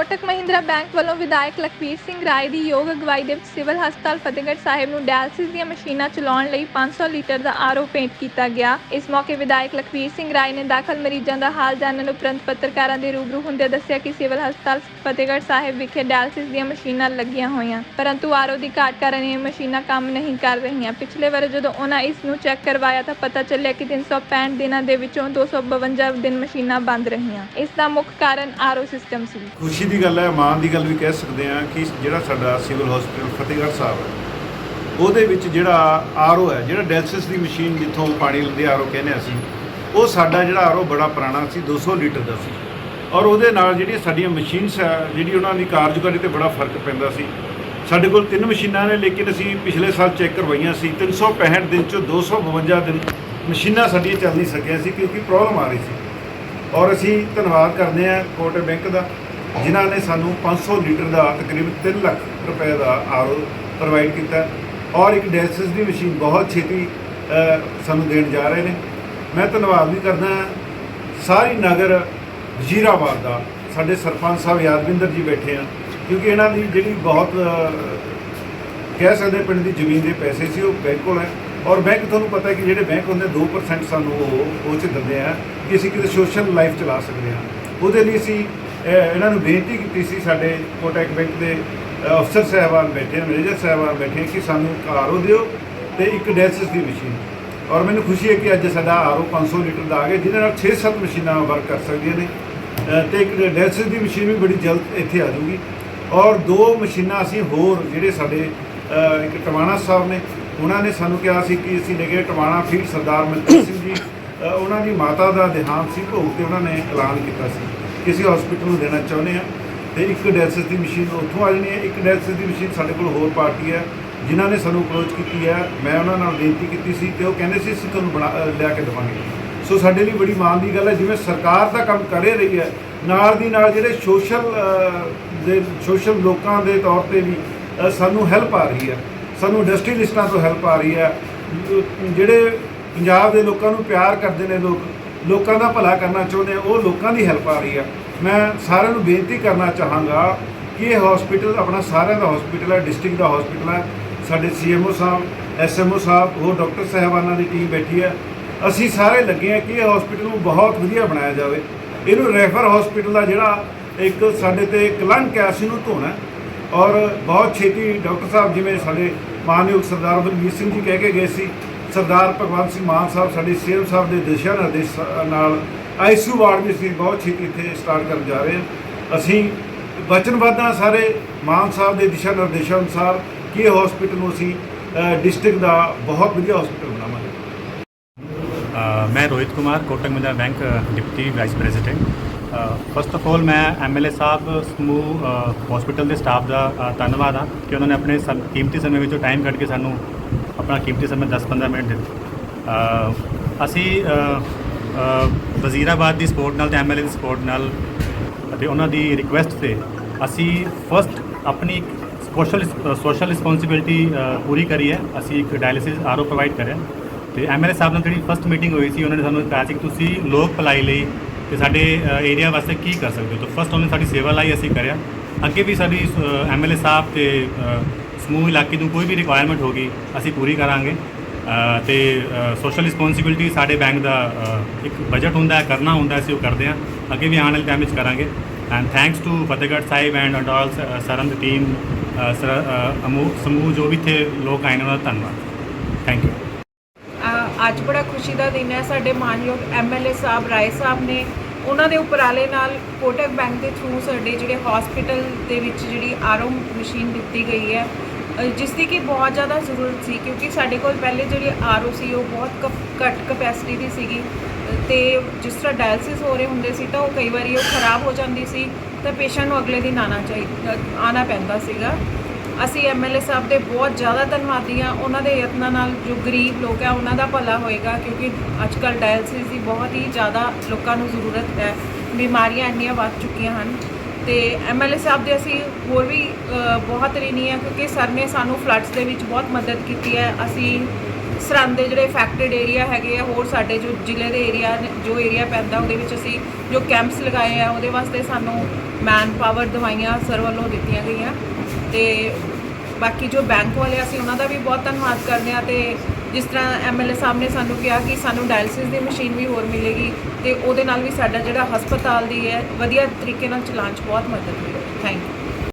Kotak Mahindra bank ਵੱਲੋਂ ਵਿਧਾਇਕ ਲਖਵੀਰ ਸਿੰਘ ਰਾਏ ਦੀ ਯੋਗ ਅਗਵਾਈ ਦੇ ਵਿੱਚ ਸਿਵਲ ਹਸਪਤਾਲ ਫਤਿਹਗੜ੍ਹ ਸਾਹਿਬ ਨੂੰ ਡਾਇਲਸਿਸ ਦੀਆਂ ਮਸ਼ੀਨਾਂ ਚਲਾਉਣ ਲਈ 500 ਲੀਟਰ ਦਾ ਆਰਓ ਭੇਂਟ ਕੀਤਾ ਗਿਆ। ਇਸ ਮੌਕੇ ਵਿਧਾਇਕ ਲਖਵੀਰ ਸਿੰਘ ਰਾਏ ਨੇ ਦਾਖਲ ਮਰੀਜ਼ਾਂ ਦਾ ਹਾਲ ਜਾਣਨ ਉਪਰੰਤ ਪੱਤਰਕਾਰਾਂ ਦੇ ਰੂਬਰੂ ਹੁੰਦੇ ਦੱਸਿਆ ਕਿ ਸਿਵਲ ਹਸਪਤਾਲ ਫਤਿਹਗੜ੍ਹ ਸਾਹਿਬ ਵਿਖੇ ਡਾਇਲਸਿਸ ਦੀਆਂ ਮਸ਼ੀਨਾਂ ਲੱਗੀਆਂ ਹੋਈਆਂ, ਪਰੰਤੂ ਆਰਓ ਦੀ ਘਾਟ ਕਾਰਨ ਇਹ ਮਸ਼ੀਨਾਂ ਕੰਮ ਨਹੀਂ ਕਰ ਰਹੀਆਂ। ਪਿਛਲੇ ਵਾਰ ਜਦੋਂ ਉਹਨਾਂ ਇਸ ਨੂੰ ਚੈੱਕ ਕਰਵਾਇਆ ਤਾਂ ਪਤਾ ਚੱਲਿਆ ਕਿ 365 ਦਿਨਾਂ ਦੇ ਵਿੱਚੋਂ 252 ਦਿਨ ਮਸ਼ੀਨਾਂ ਬੰਦ ਰਹੀਆਂ। ਇਸ ਦਾ ਮੁੱਖ ਕਾਰਨ ਆਰਓ ਸਿਸਟਮ ਸੀ। ਖੁਸ਼ੀ ਦੀ ਗੱਲ ਹੈ ਮਾਣ ਦੀ ਗੱਲ ਵੀ ਕਹਿ ਸਕਦੇ ਹਾਂ ਕਿ ਜਿਹੜਾ ਸਾਡਾ ਸਿਵਲ ਹਸਪੀਟਲ ਫਤਿਹਗੜ੍ਹ ਸਾਹਿਬ ਹੈ, ਉਹਦੇ ਵਿੱਚ ਜਿਹੜਾ ਆਰਓ ਹੈ, ਜਿਹੜਾ ਡੈਲਸਿਸ ਦੀ ਮਸ਼ੀਨ ਜਿੱਥੋਂ ਪਾਣੀ ਲੈਂਦੇ ਆਰਓ ਕਹਿੰਦੇ ਅਸੀਂ, ਉਹ ਸਾਡਾ ਜਿਹੜਾ ਆਰਓ ਬੜਾ ਪੁਰਾਣਾ ਸੀ 200 ਲੀਟਰ ਦਾ ਸੀ। ਔਰ ਉਹਦੇ ਨਾਲ ਜਿਹੜੀਆਂ ਸਾਡੀਆਂ ਮਸ਼ੀਨਸ ਹੈ, ਜਿਹੜੀ ਉਹਨਾਂ ਦੀ ਕਾਰਜਕਾਰੀ ਤੇ ਬੜਾ ਫ਼ਰਕ ਪੈਂਦਾ ਸੀ। ਸਾਡੇ ਕੋਲ ਤਿੰਨ ਮਸ਼ੀਨਾਂ ਨੇ, ਲੇਕਿਨ ਅਸੀਂ ਪਿਛਲੇ ਸਾਲ ਚੈੱਕ ਕਰਵਾਈਆਂ ਸੀ। 365 ਦਿਨ ਚੋਂ 252 ਦਿਨ ਮਸ਼ੀਨਾਂ ਸਾਡੀਆਂ ਚੱਲ ਨਹੀਂ ਸਕੀਆਂ ਸੀ, ਕਿਉਂਕਿ ਪ੍ਰੋਬਲਮ ਆ ਰਹੀ ਸੀ। ਔਰ ਅਸੀਂ ਧੰਨਵਾਦ ਕਰਦੇ ਹਾਂ ਕੋਟਕ ਬੈਂਕ ਦਾ। ਜਿਨ੍ਹਾਂ ਨੇ ਸਾਨੂੰ 500 ਲੀਟਰ ਦਾ ਤਕਰੀਬਨ 3 ਲੱਖ ਰੁਪਏ ਦਾ ਆਰਓ ਪ੍ਰੋਵਾਈਡ ਕੀਤਾ ਔਰ ਇੱਕ ਡੈਲਸਿਸ ਦੀ ਮਸ਼ੀਨ ਬਹੁਤ ਛੇਤੀ ਸਾਨੂੰ ਦੇਣ ਜਾ ਰਹੇ ਨੇ। ਮੈਂ ਧੰਨਵਾਦ ਵੀ ਕਰਦਾ ਸਾਰੀ ਨਗਰ ਵਜ਼ੀਰਾਬਾਦ ਦਾ, ਸਾਡੇ ਸਰਪੰਚ ਸਾਹਿਬ ਯਾਦਵਿੰਦਰ ਜੀ ਬੈਠੇ ਆ, ਕਿਉਂਕਿ ਇਹਨਾਂ ਦੀ ਜਿਹੜੀ ਬਹੁਤ ਕਹਿ ਸਕਦੇ ਪਿੰਡ ਦੀ ਜ਼ਮੀਨ ਦੇ ਪੈਸੇ ਸੀ, ਉਹ ਬੈਂਕ ਕੋਲ ਹੈ। ਔਰ ਬੈਂਕ ਤੁਹਾਨੂੰ ਪਤਾ ਹੈ ਕਿ ਜਿਹੜੇ ਬੈਂਕ ਹੁੰਦੇ 2% ਸਾਨੂੰ ਉਹ ਉਹ 'ਚ ਦਿੰਦੇ ਆ ਕਿ ਅਸੀਂ ਕਿਤੇ ਸੋਸ਼ਲ ਲਾਈਫ ਚਲਾ ਸਕਦੇ ਹਾਂ। ਉਹਦੇ ਲਈ ਅਸੀਂ ਇਹਨਾਂ ਨੂੰ ਬੇਨਤੀ ਕੀਤੀ ਸੀ ਸਾਡੇ ਕੋਟਕ ਬੈਂਕ ਦੇ ਅ, ਅਫਸਰ ਸਾਹਿਬਾਨ ਬੈਠੇ ਆ ਮੈਨੇਜਰ ਸਾਹਿਬਾਨ ਬੈਠੇ ਕਿ ਸਾਨੂੰ ਕਾਰੋ ਦਿਓ ਤੇ ਇੱਕ ਡੈਸਿਸ ਦੀ ਮਸ਼ੀਨ। ਔਰ ਮੈਨੂੰ ਖੁਸ਼ੀ ਹੈ ਕਿ ਅੱਜ ਸਾਡਾ ਆਰਓ 500 ਲੀਟਰ ਦਾ ਆ ਗਿਆ ਜਿਹਦੇ ਨਾਲ 6-7 ਮਸ਼ੀਨਾਂ ਵਰਕ ਕਰ ਸਕਦੀਆਂ ਨੇ। ਅ, ਤੇ ਇੱਕ ਡੈਸਿਸ ਦੀ ਮਸ਼ੀਨ ਵੀ ਬੜੀ ਜਲਦ ਇੱਥੇ ਆ ਜਾਊਗੀ। ਔਰ ਦੋ ਮਸ਼ੀਨਾਂ ਅਸੀਂ ਹੋਰ ਜਿਹੜੇ ਸਾਡੇ ਇੱਕ ਟਵਾਣਾ ਸਾਹਿਬ ਨੇ ਉਹਨਾਂ ਨੇ ਸਾਨੂੰ ਕਿਹਾ ਸੀ ਕਿ ਅਸੀਂ ਲੈ ਟਵਾਣਾ ਫੀਡ ਸਰਦਾਰ ਮਨਪ੍ਰੀਤ ਸਿੰਘ ਜੀ। ਉਹਨਾਂ ਦੀ ਮਾਤਾ ਦਾ ਦੇਹਾਂਤ ਸੀ ਭੋਗ ਤੇ ਉਹਨਾਂ ਨੇ ਐਲਾਨ ਕੀਤਾ ਸੀ। ਕਿਸੇ ਅਸੀਂ ਹਸਪੀਟਲ ਨੂੰ ਦੇਣਾ ਚਾਹੁੰਦੇ ਹਾਂ ਤੇ ਇੱਕ ਡੈਲਸਿਸ ਦੀ ਮਸ਼ੀਨ ਉੱਥੋਂ ਆ ਜਾਣੀ ਹੈ। ਇੱਕ ਡੈਲਸਿਸ ਦੀ ਮਸ਼ੀਨ ਸਾਡੇ ਕੋਲ ਹੋਰ ਪਾਰਟੀ ਹੈ, ਜਿਨ੍ਹਾਂ ਨੇ ਸਾਨੂੰ ਅਪਰੋਚ ਕੀਤੀ ਹੈ। ਮੈਂ ਉਹਨਾਂ ਨਾਲ ਬੇਨਤੀ ਕੀਤੀ ਸੀ ਤੇ ਉਹ ਕਹਿੰਦੇ ਸੀ, ਅਸੀਂ ਤੁਹਾਨੂੰ ਬਣਾ ਲਿਆ ਕੇ ਦੇਵਾਂਗੇ। ਸੋ ਸਾਡੇ ਲਈ ਬੜੀ ਮਾਣ ਦੀ ਗੱਲ ਹੈ, ਜਿਵੇਂ ਸਰਕਾਰ ਦਾ ਕੰਮ ਕਰੇ ਰਹੀ ਹੈ। ਨਾਲ ਦੀ ਨਾਲ ਜਿਹੜੇ ਸੋਸ਼ਲ ਦੇ ਸੋਸ਼ਲ ਲੋਕਾਂ ਦੇ ਤੌਰ ਤੇ ਵੀ ਸਾਨੂੰ ਹੈਲਪ ਆ ਰਹੀ ਹੈ। ਸਾਨੂੰ ਇੰਡਸਟਰੀਲਿਸਟਾਂ ਤੋਂ ਹੈਲਪ ਆ ਰਹੀ ਹੈ। ਜਿਹੜੇ ਪੰਜਾਬ ਦੇ ਲੋਕਾਂ ਨੂੰ ਪਿਆਰ ਕਰਦੇ ਨੇ ਲੋਕ ਲੋਕਾਂ ਦਾ ਭਲਾ ਕਰਨਾ ਚਾਹੁੰਦੇ ਆ, ਉਹ ਲੋਕਾਂ ਦੀ ਹੈਲਪ ਆ ਰਹੀ ਹੈ ਮੈਂ ਸਾਰਿਆਂ ਨੂੰ ਬੇਨਤੀ ਕਰਨਾ ਚਾਹਾਂਗਾ ਕਿ ਇਹ ਹਸਪੀਟਲ ਆਪਣਾ ਸਾਰਿਆਂ ਦਾ ਹਸਪੀਟਲ ਹੈ ਡਿਸਟ੍ਰਿਕਟ ਦਾ ਹਸਪੀਟਲ ਹੈ ਸਾਡੇ ਸੀਐਮਓ ਸਾਹਿਬ ਐਸਐਮਓ ਸਾਹਿਬ, ਹੋਰ ਡਾਕਟਰ ਸਾਹਿਬਾਨਾਂ ਦੀ ਟੀਮ ਬੈਠੀ ਹੈ ਅਸੀਂ ਸਾਰੇ ਲੱਗੇ ਹਾਂ ਕਿ ਇਹ ਹਸਪੀਟਲ ਨੂੰ ਬਹੁਤ ਵਧੀਆ ਬਣਾਇਆ ਜਾਵੇ। ਇਹਨੂੰ ਰੈਫਰ ਹਸਪੀਟਲ ਦਾ ਜਿਹੜਾ ਇੱਕ ਸਾਡੇ ਤੇ ਕਲੰਕ ਹੈ ਅਸੀਂ ਨੂੰ ਧੋਣਾ। ਔਰ ਬਹੁਤ ਛੇਤੀ ਡਾਕਟਰ ਸਾਹਿਬ ਜਿਵੇਂ ਸਾਡੇ ਮਾਨਯੋਗ ਸਰਦਾਰ ਬਲਵੀਰ ਸਿੰਘ ਜੀ ਕਹਿ ਕੇ ਗਏ ਸੀ ਸਰਦਾਰ ਭਗਵੰਤ ਸਿੰਘ ਮਾਨ ਸਾਹਿਬ ਸਾਡੇ ਸੀਐਮ ਸਾਹਿਬ ਦੇ ਦਿਸ਼ਾ ਨਿਰਦੇਸ਼ ਨਾਲ ਆਈਸੀਯੂ ਵਾਰਡ ਵੀ ਅਸੀਂ ਬਹੁਤ ਛੇਤੀ ਇੱਥੇ ਸਟਾਰਟ ਕਰਨ ਜਾ ਰਹੇ ਹਾਂ। ਅਸੀਂ ਵਚਨਬੱਧ ਹਾਂ ਸਾਰੇ ਮਾਨ ਸਾਹਿਬ ਦੇ ਦਿਸ਼ਾ ਨਿਰਦੇਸ਼ਾਂ ਅਨੁਸਾਰ ਕਿ ਇਹ ਹਸਪੀਟਲ ਨੂੰ ਅਸੀਂ ਡਿਸਟ੍ਰਿਕਟ ਦਾ ਬਹੁਤ ਵਧੀਆ ਹਸਪੀਟਲ ਬਣਾਵਾਂਗੇ। ਮੈਂ Rohit Kumar, Kotak Mahindra bank deputy vice president first of all ਮੈਂ ਐਮਐਲਏ ਸਾਹਿਬ ਸਮੂਹ ਹਸਪੀਟਲ ਦੇ ਸਟਾਫ ਦਾ ਧੰਨਵਾਦ ਹਾਂ ਕਿ ਉਹਨਾਂ ਨੇ ਆਪਣੇ ਸਮ- ਕੀਮਤੀ ਸਮੇਂ ਵਿੱਚੋਂ ਟਾਈਮ ਕੱਢ ਕੇ ਸਾਨੂੰ ਆਪਣਾ ਕੀਮਤੀ ਸਮਾਂ 10-15 ਮਿੰਟ ਦਿੱਤੇ ਅਸੀਂ ਵਜ਼ੀਰਾਬਾਦ ਦੀ ਸਪੋਰਟ ਨਾਲ ਤੇ ਐਮਐਲਏ ਦੀ ਸਪੋਰਟ ਨਾਲ ਅਤੇ ਉਹਨਾਂ ਦੀ ਰਿਕੁਐਸਟ ਤੇ ਅਸੀਂ ਫਸਟ ਆਪਣੀ ਸੋਸ਼ਲ ਸੋਸ਼ਲ ਰਿਸਪੌਂਸਿਬਿਲਟੀ ਪੂਰੀ ਕਰੀ ਹੈ। ਅਸੀਂ ਇੱਕ ਡਾਇਲਿਸਿਸ ਆਰਓ ਪ੍ਰੋਵਾਈਡ ਕਰਿਆ। ਤੇ ਐਮਐਲਏ ਸਾਹਿਬ ਨਾਲ ਜਿਹੜੀ ਫਸਟ ਮੀਟਿੰਗ ਹੋਈ ਸੀ, ਉਹਨਾਂ ਨੇ ਸਾਨੂੰ ਕਿਹਾ ਸੀ ਕਿ ਤੁਸੀਂ ਲੋਕ ਭਲਾਈ ਲਈ ਤੇ ਸਾਡੇ ਏਰੀਆ ਵਾਸਤੇ ਕੀ ਕਰ ਸਕਦੇ ਹੋ? ਤਾਂ ਫਸਟ ਉਹਨੇ ਸਾਡੀ ਸੇਵਾ ਲਈ ਅਸੀਂ ਕਰਿਆ। ਅੱਗੇ ਵੀ ਸਾਡੀ ਐਮਐਲਏ ਸਾਹਿਬ ਤੇ ਸਮੂਹ ਇਲਾਕੇ ਨੂੰ ਕੋਈ ਵੀ ਰਿਕੁਆਇਰਮੈਂਟ ਹੋਗੀ ਅਸੀਂ ਪੂਰੀ ਕਰਾਂਗੇ। ਅ, ਤੇ ਸੋਸ਼ਲ ਰਿਸਪੌਂਸਿਬਿਲਟੀ ਸਾਡੇ ਬੈਂਕ ਦਾ ਇੱਕ ਬਜਟ ਹੁੰਦਾ ਹੈ ਕਰਨਾ ਹੁੰਦਾ ਅਸੀਂ ਉਹ ਕਰਦੇ ਹਾਂ। ਅੱਗੇ ਵੀ ਆਉਣ ਵਾਲੇ ਟਾਈਮ ਵਿੱਚ ਕਰਾਂਗੇ। And thanks to Fatehgarh Sahib and and all ਸਰਨ ਦੀ ਟੀਮ ਸਮੂਹ ਜੋ ਵੀ ਥੇ ਲੋਕ ਆਏ ਨੇ ਉਹਨਾਂ ਦਾ ਧੰਨਵਾਦ। ਥੈਂਕ ਯੂ ਅੱਜ ਬੜਾ ਖੁਸ਼ੀ ਦਾ ਦਿਨ ਹੈ। ਸਾਡੇ ਮਾਨਯੋਗ ਐਮਐਲਏ ਸਾਹਿਬ ਰਾਏ ਸਾਹਿਬ ਨੇ ਉਹਨਾਂ ਦੇ ਉਪਰਾਲੇ ਨਾਲ ਕੋਟਕ ਬੈਂਕ ਦੇ ਥਰੂ ਸਾਡੇ ਜਿਹੜੇ ਹਸਪੀਟਲ ਦੇ ਵਿੱਚ ਜਿਹੜੀ ਆਰਓ ਮਸ਼ੀਨ ਦਿੱਤੀ ਗਈ ਹੈ। ਜਿਸ ਦੀ ਕਿ ਬਹੁਤ ਜ਼ਿਆਦਾ ਜ਼ਰੂਰਤ ਸੀ ਕਿਉਂਕਿ ਸਾਡੇ ਕੋਲ ਪਹਿਲੇ ਜਿਹੜੀ ਆਰਓ ਸੀ ਉਹ ਬਹੁਤ ਕਪ- ਘੱਟ ਕਪੈਸਿਟੀ ਦੀ ਸੀਗੀ। ਅ, ਤੇ ਜਿਸ ਤਰ੍ਹਾਂ ਡਾਇਲਸਿਸ ਹੋ ਰਹੇ ਹੁੰਦੇ ਸੀ ਤਾਂ ਉਹ ਕਈ ਵਾਰੀ ਉਹ ਖਰਾਬ ਹੋ ਜਾਂਦੀ ਸੀ ਤਾਂ ਪੇਸ਼ੈਂਟ ਨੂੰ ਅਗਲੇ ਦਿਨ ਆਣਾ ਚਾਹੀਦਾ ਆਣਾ ਪੈਂਦਾ ਸੀਗਾ। ਅਸੀਂ ਐਮਐਲਏ ਸਾਹਿਬ ਦੇ ਬਹੁਤ ਜ਼ਿਆਦਾ ਧੰਨਵਾਦੀ ਹਾਂ। ਉਹਨਾਂ ਦੇ ਯਤਨਾਂ ਨਾਲ ਜੋ ਗਰੀਬ ਲੋਕ ਆ ਉਹਨਾਂ ਦਾ ਭਲਾ ਹੋਏਗਾ ਕਿਉਂਕਿ ਅੱਜ ਕੱਲ ਡਾਇਲਸਿਸ ਦੀ ਬਹੁਤ ਹੀ ਜ਼ਿਆਦਾ ਲੋਕਾਂ ਨੂੰ ਜ਼ਰੂਰਤ ਹੈ। ਬਿਮਾਰੀਆਂ ਇੰਨੀਆਂ ਵੱਧ ਚੁੱਕੀਆਂ ਹਨ। ਤੇ ਐਮਐਲਏ ਸਾਹਿਬ ਦੇ ਅਸੀਂ ਹੋਰ ਵੀ ਬਹੁਤ ঋਣੀ ਹੈ ਕਿਉਂਕਿ ਸਰ ਨੇ ਸਾਨੂੰ ਫਲੱਡਸ ਦੇ ਵਿੱਚ ਬਹੁਤ ਮਦਦ ਕੀਤੀ ਹੈ। ਅਸੀਂ ਸਰਹੰਦ ਦੇ ਜਿਹੜੇ ਅਫੈਕਟਡ ਏਰੀਆ ਹੈਗੇ ਆ, ਹੋਰ ਸਾਡੇ ਜੋ ਜ਼ਿਲ੍ਹੇ ਦੇ ਏਰੀਆ ਜੋ ਏਰੀਆ ਪੈਂਦਾ ਉਹਦੇ ਵਿੱਚ ਅਸੀਂ ਜੋ ਕੈਂਪਸ ਲਗਾਏ ਆ, ਉਹਦੇ ਵਾਸਤੇ ਸਾਨੂੰ ਮੈਨ ਪਾਵਰ ਦਵਾਈਆਂ ਸਰ ਵੱਲੋਂ ਦਿੱਤੀਆਂ ਗਈਆਂ। ਤੇ ਬਾਕੀ ਜੋ ਬੈਂਕ ਵਾਲੇ ਅਸੀਂ ਉਹਨਾਂ ਦਾ ਵੀ ਬਹੁਤ ਧੰਨਵਾਦ ਕਰਦੇ ਹਾਂ ਤੇ ਜਿਸ ਤਰ੍ਹਾਂ ਐਮਐਲਏ ਸਾਹਿਬ ਨੇ ਸਾਨੂੰ ਕਿਹਾ ਕਿ ਸਾਨੂੰ ਡਾਇਲਿਸਿਸ ਦੀ ਮਸ਼ੀਨ ਵੀ ਹੋਰ ਮਿਲੇਗੀ ਤੇ ਉਹਦੇ ਨਾਲ ਵੀ ਸਾਡਾ ਜਿਹੜਾ ਹਸਪਤਾਲ ਦੀ ਹੈ, ਵਧੀਆ ਤਰੀਕੇ ਨਾਲ ਚਲਾਉਣ 'ਚ ਬਹੁਤ ਮਦਦ ਮਿਲੇਗੀ ਥੈਂਕ ਯੂ